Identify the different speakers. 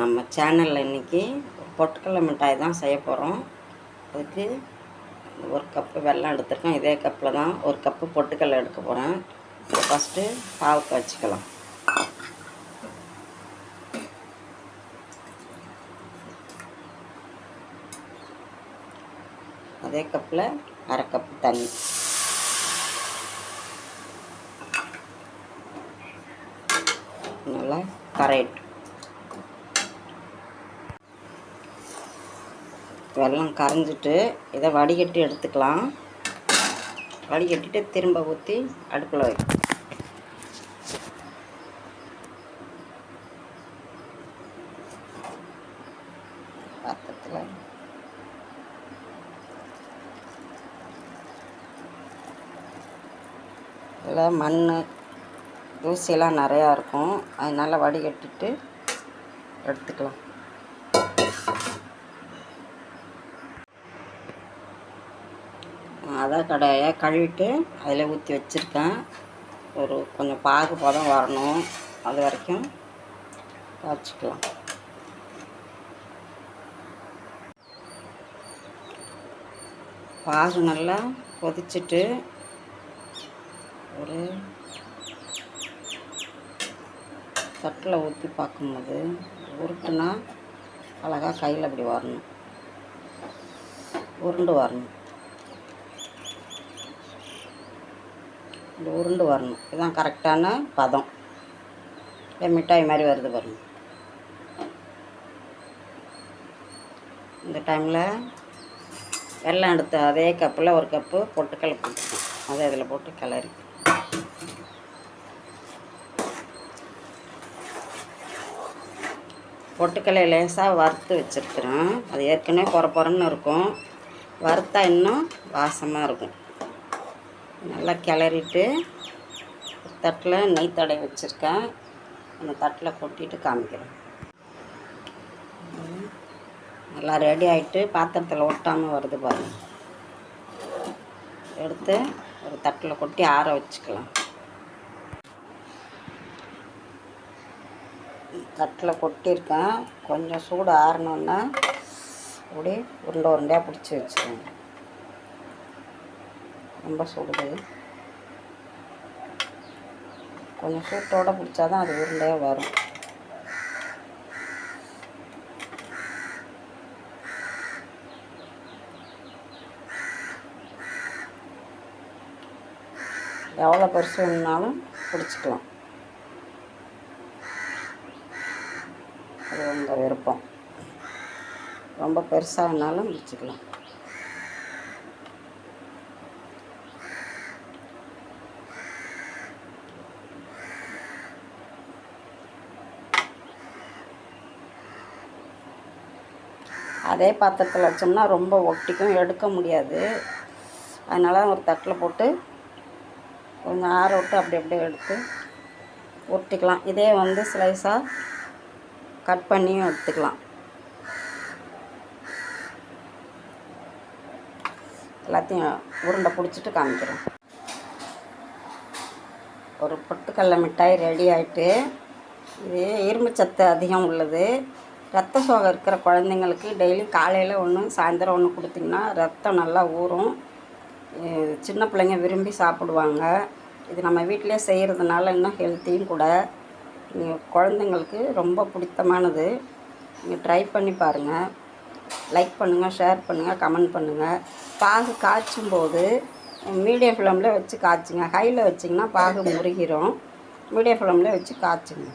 Speaker 1: நம்ம சேனலில் இன்றைக்கி பொட்டுக்கடலை மிட்டாய் தான் செய்ய போகிறோம் அதுக்கு ஒரு கப்பு வெல்லம் எடுத்துருக்கோம். இதே கப்பில் தான் ஒரு கப்பு பொட்டுக்கடலை எடுக்க போகிறேன் ஃபஸ்ட்டு பாவுக்கு வச்சுக்கலாம் அதே கப்பில் அரை கப்பு தண்ணி. நல்லா கரையிட்டு வெள்ளம் கரைஞ்சிட்டு இதை வடிகட்டி எடுத்துக்கலாம். வடிகட்டிட்டு திரும்ப ஊற்றி அடுப்பில் வை. பாத்திரத்தில். இதில் மண் தூசியெல்லாம் நிறையா இருக்கும். அதனால் வடிகட்டிட்டு எடுத்துக்கலாம். அதான் கடையை கழுவிட்டு அதில் ஊற்றி வச்சுருக்கேன். ஒரு கொஞ்சம் பாகு பதம் வரணும். அது வரைக்கும் காய்ச்சிக்கலாம். பாகு நல்லா கொதிச்சுட்டு ஒரு தட்டில் ஊற்றி பார்க்கும்போது உருட்டுனா அழகாக கையில் அப்படி வரணும். உருண்டு வரணும். இந்த உருண்டு வரணும். இதுதான் கரெக்டான பதம். இல்லை மிட்டாய் மாதிரி வருது பாருங்க. இந்த டைமில் வெள்ளம் எடுத்து அதே கப்பில் ஒரு கப்பு பொட்டுக்கடலை போட்டுக்கணும் அதை இதில் போட்டு கிளறி. பொட்டுக்கடலை லேசாக வறுத்து வச்சுருக்குறேன். அது ஏற்கனவே பொற பொறன்னு இருக்கும். வறுத்தா இன்னும் வாசமாக இருக்கும். நல்லா கிளறிட்டு தட்டில் நெய் தடை வச்சுருக்கேன். அந்த தட்டில் கொட்டிட்டு காமிக்கிறேன். நல்லா ரெடி ஆகிட்டு பாத்திரத்தில் ஒட்டாமல் வருது பாருங்கள் எடுத்து ஒரு தட்டில் கொட்டி ஆற வச்சுக்கலாம். தட்டில் கொட்டியிருக்கேன். கொஞ்சம் சூடு ஆறினோன்னா அப்படியே உருண்டை உருண்டையாக பிடிச்சி வச்சுக்கோங்க. ரொம்ப சுடுது. கொஞ்சம் சூட்டோடு பிடிச்சா தான் அது உருண்டையாக வரும். எவ்வளோ பெருசு வேணுனாலும் பிடிச்சிக்கலாம் அது உங்கள் விருப்பம். ரொம்ப பெருசாக வேணாலும் பிடிச்சிக்கலாம் அதே பாத்திரத்தில் வச்சோம்னா ரொம்ப ஒட்டிக்கும் எடுக்க முடியாது. அதனால் ஒரு தட்டில் போட்டு கொஞ்சம் ஆற விட்டு அப்படி அப்படியே எடுத்து ஒட்டிக்கலாம். இதே வந்து ஸ்லைஸாக கட் பண்ணியும் எடுத்துக்கலாம். எல்லாத்தையும் உருண்டை பிடிச்சிட்டு காமிக்கிறேன். ஒரு பொட்டுக்கடலை மிட்டாய் ரெடி ஆகிட்டு இது இரும்புச்சத்து அதிகம் உள்ளது. ரத்த சோகை இருக்கிற குழந்தைங்களுக்கு டெய்லி காலையில் ஒன்று சாயந்தரம் ஒன்று கொடுத்திங்கன்னா ரத்தம் நல்லா ஊறும். சின்ன பிள்ளைங்க விரும்பி சாப்பிடுவாங்க. இது நம்ம வீட்டிலே செய்கிறதுனால இன்னும் ஹெல்த்தியும் கூட. குழந்தைங்களுக்கு ரொம்ப பிடித்தமானது. நீங்கள் ட்ரை பண்ணி பாருங்கள் லைக் பண்ணுங்கள் ஷேர் பண்ணுங்கள் கமெண்ட் பண்ணுங்கள் பாகு காய்ச்சும் போது மீடியம் ஃப்ளேமில் வச்சு காய்ச்சுங்க. ஹையில் வச்சிங்கன்னா பாகு முருகிரும். மீடியம் ஃப்ளேமில் வச்சு காய்ச்சுங்க.